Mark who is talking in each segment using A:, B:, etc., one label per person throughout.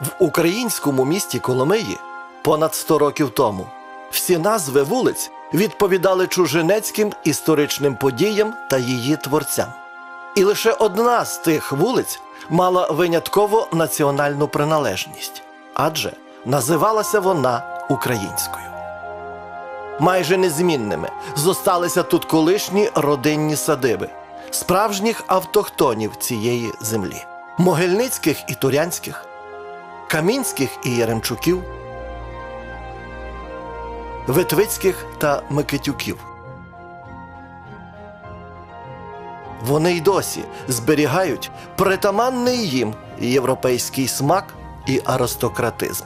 A: В українському місті Коломиї понад 100 років тому всі назви вулиць відповідали чужинецьким історичним подіям та її творцям. І лише одна з тих вулиць мала винятково національну приналежність, адже називалася вона українською. Майже незмінними зосталися тут колишні родинні садиби, справжніх автохтонів цієї землі могильницьких і турянських, Камінських і Яремчуків, Витвицьких та Микитюків. Вони й досі зберігають притаманний їм європейський смак і аристократизм.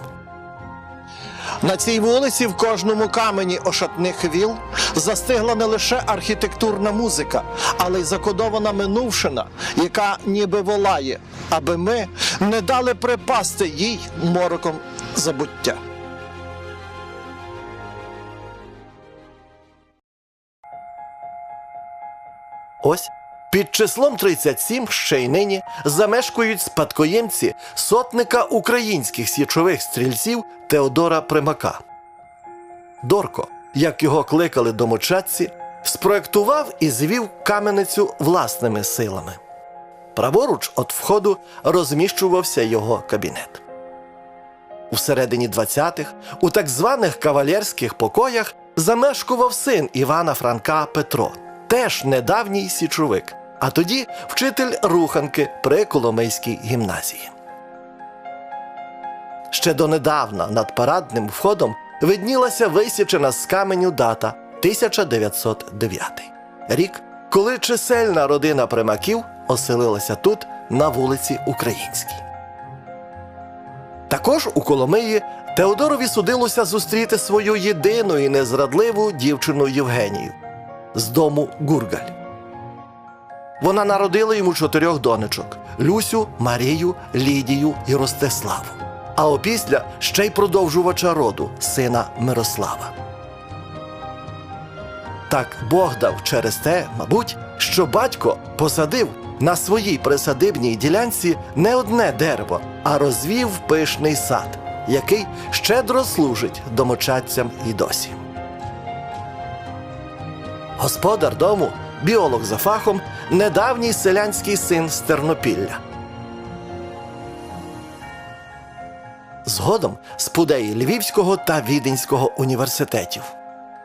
B: На цій вулиці в кожному камені ошатних віл застигла не лише архітектурна музика, але й закодована минувшина, яка ніби волає, аби ми не дали припасти їй мороком забуття.
A: Ось під числом 37 ще й нині замешкують спадкоємці сотника українських січових стрільців Теодора Примака. Дорко, як його кликали домочадці, спроектував і звів каменицю власними силами. Праворуч від входу розміщувався його кабінет. У середині 20-х у так званих кавалерських покоях замешкував син Івана Франка Петро, теж недавній січовик, а тоді вчитель руханки при Коломийській гімназії. Ще донедавна над парадним входом виднілася висічена з каменю дата 1909 рік, коли чисельна родина примаків оселилася тут на вулиці Українській. Також у Коломиї Теодорові судилося зустріти свою єдину і незрадливу дівчину Євгенію з дому Гургаль. Вона народила йому чотирьох донечок: Люсю, Марію, Лідію і Ростиславу. А опісля ще й продовжувача роду, сина Мирослава. Так Бог дав через те, мабуть, що батько посадив на своїй присадибній ділянці не одне дерево, а розвів пишний сад, який щедро служить домочадцям і досі. Господар дому, біолог за фахом, недавній селянський син з Тернопілля. Згодом спудеї Львівського та Віденського університетів.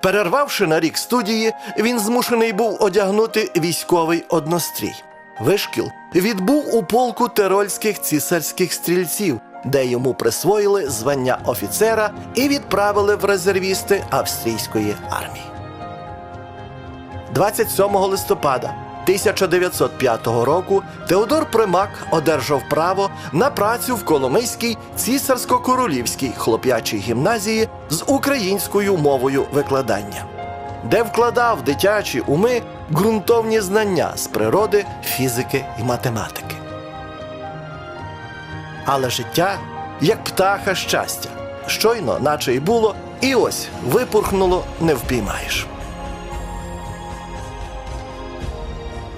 A: Перервавши на рік студії, він змушений був одягнути військовий однострій. Вишкіл відбув у полку терольських цісарських стрільців, де йому присвоїли звання офіцера і відправили в резервісти австрійської армії. 27 листопада 1905 року Теодор Примак одержав право на працю в Коломийській цісарсько-королівській хлоп'ячій гімназії з українською мовою викладання, де вкладав дитячі уми ґрунтовні знання з природи, фізики і математики. Але життя, як птаха щастя, щойно, наче й було, і ось випурхнуло, не впіймаєш.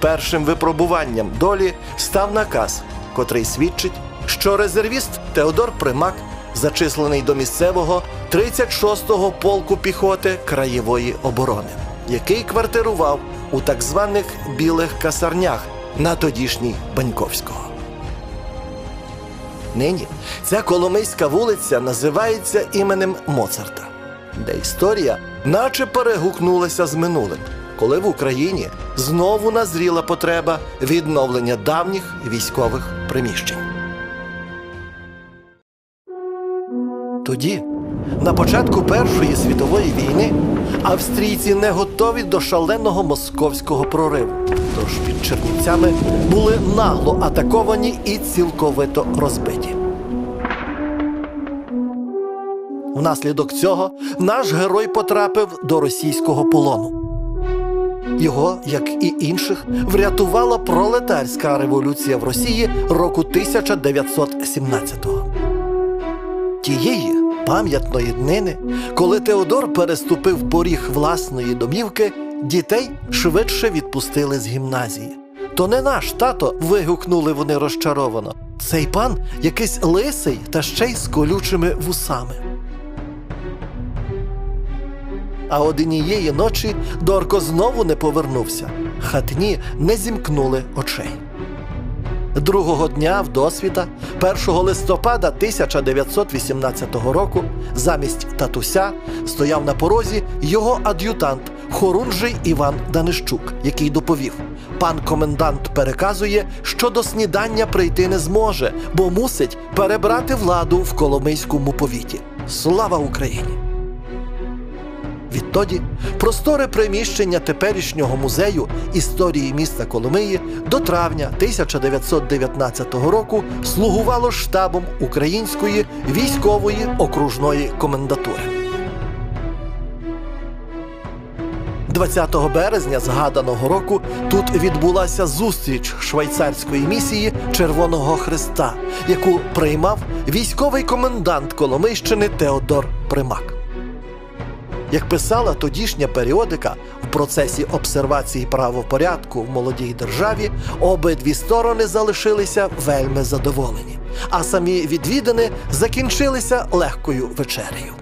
A: Першим випробуванням долі став наказ, котрий свідчить, що резервіст Теодор Примак зачислений до місцевого 36-го полку піхоти краєвої оборони, який квартирував у так званих білих касарнях на тодішній Баньковського. Нині ця Коломийська вулиця називається іменем Моцарта, де історія наче перегукнулася з минулим, коли в Україні знову назріла потреба відновлення давніх військових приміщень. Тоді, на початку Першої світової війни, австрійці не готові до шаленого московського прориву. Тож під Чернівцями були нагло атаковані і цілковито розбиті. Внаслідок цього наш герой потрапив до російського полону. Його, як і інших, врятувала пролетарська революція в Росії року 1917-го. Тієї пам'ятної днини, коли Теодор переступив поріг власної домівки, дітей швидше відпустили з гімназії. То не наш тато, вигукнули вони розчаровано. Цей пан якийсь лисий та ще й з колючими вусами. А однієї ночі Дорко знову не повернувся. Хатні не зімкнули очей. Другого дня вдосвіта, 1 листопада 1918 року, замість татуся стояв на порозі його ад'ютант Хорунжий Іван Данищук, який доповів: пан комендант переказує, що до снідання прийти не зможе, бо мусить перебрати владу в Коломийському повіті. Слава Україні! Відтоді просторе приміщення теперішнього музею історії міста Коломиї до травня 1919 року слугувало штабом Української військової окружної комендатури. 20 березня згаданого року тут відбулася зустріч швейцарської місії Червоного Христа, яку приймав військовий комендант Коломийщини Теодор Примак. Як писала тодішня періодика, в процесі обсервації правопорядку в молодій державі обидві сторони залишилися вельми задоволені, а самі відвідини закінчилися легкою вечерею.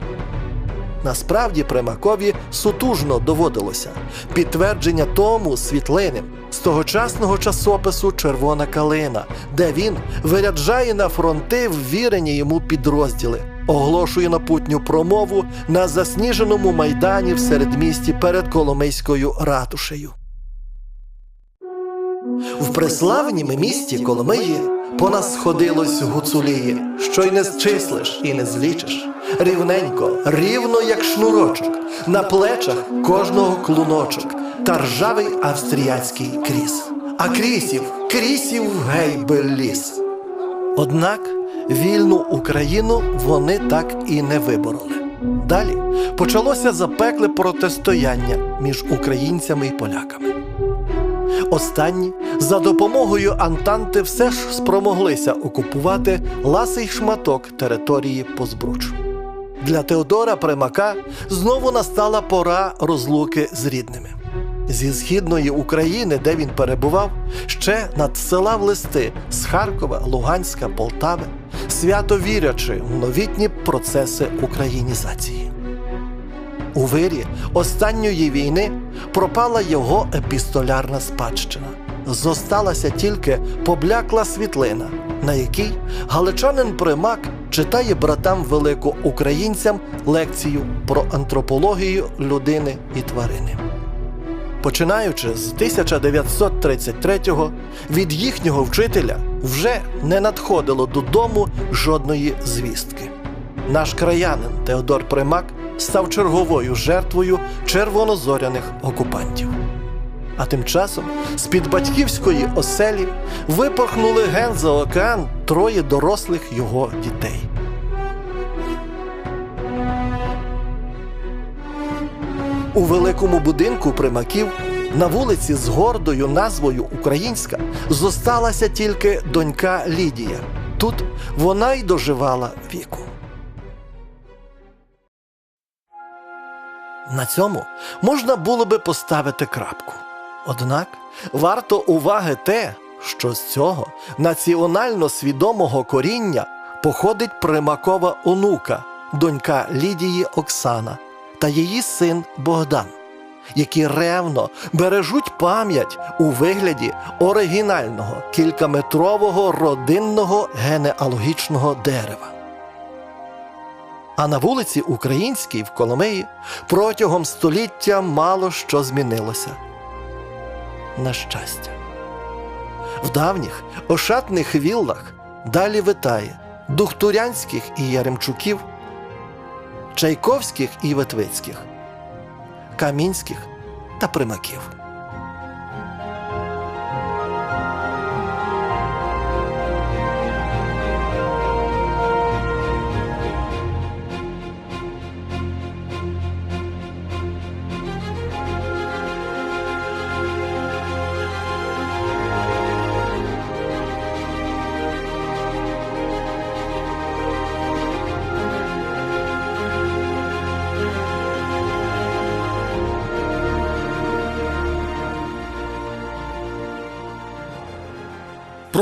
A: Насправді Примакові сутужно доводилося підтвердження тому світлини з тогочасного часопису Червона калина, де він виряджає на фронти ввірені йому підрозділи, оголошує напутню промову на засніженому майдані в середмісті перед Коломийською ратушею. В преславнім місті Коломиї понас сходилось гуцулії, що й не зчислиш і не злічиш. Рівненько, рівно як шнурочок, на плечах кожного клуночок, та ржавий австріяцький кріс. А крісів, крісів гей би ліс. Однак вільну Україну вони так і не вибороли. Далі почалося запекле протистояння між українцями і поляками. Останні за допомогою Антанти все ж спромоглися окупувати ласий шматок території по збруч. Для Теодора Примака знову настала пора розлуки з рідними. Зі східної України, де він перебував, ще надсилав листи з Харкова, Луганська, Полтави, свято вірячи в новітні процеси українізації. У вирі останньої війни пропала його епістолярна спадщина. Зосталася тільки поблякла світлина, на якій галичанин Примак читає братам велико українцям лекцію про антропологію людини і тварини. Починаючи з 1933-го, від їхнього вчителя вже не надходило додому жодної звістки. Наш краянин Теодор Примак став черговою жертвою червонозоряних окупантів. А тим часом з-під батьківської оселі випорхнули ген за океан троє дорослих його дітей. У великому будинку примаків на вулиці з гордою назвою Українська зосталася тільки донька Лідія. Тут вона й доживала віку. На цьому можна було би поставити крапку. Однак варто уваги те, що з цього національно свідомого коріння походить примакова онука, донька Лідії Оксана та її син Богдан, які ревно бережуть пам'ять у вигляді оригінального кількаметрового родинного генеалогічного дерева. А на вулиці Українській в Коломиї протягом століття мало що змінилося. На щастя. В давніх ошатних віллах далі витає дух турянських і яремчуків, чайковських і ветвицьких, камінських та примаків.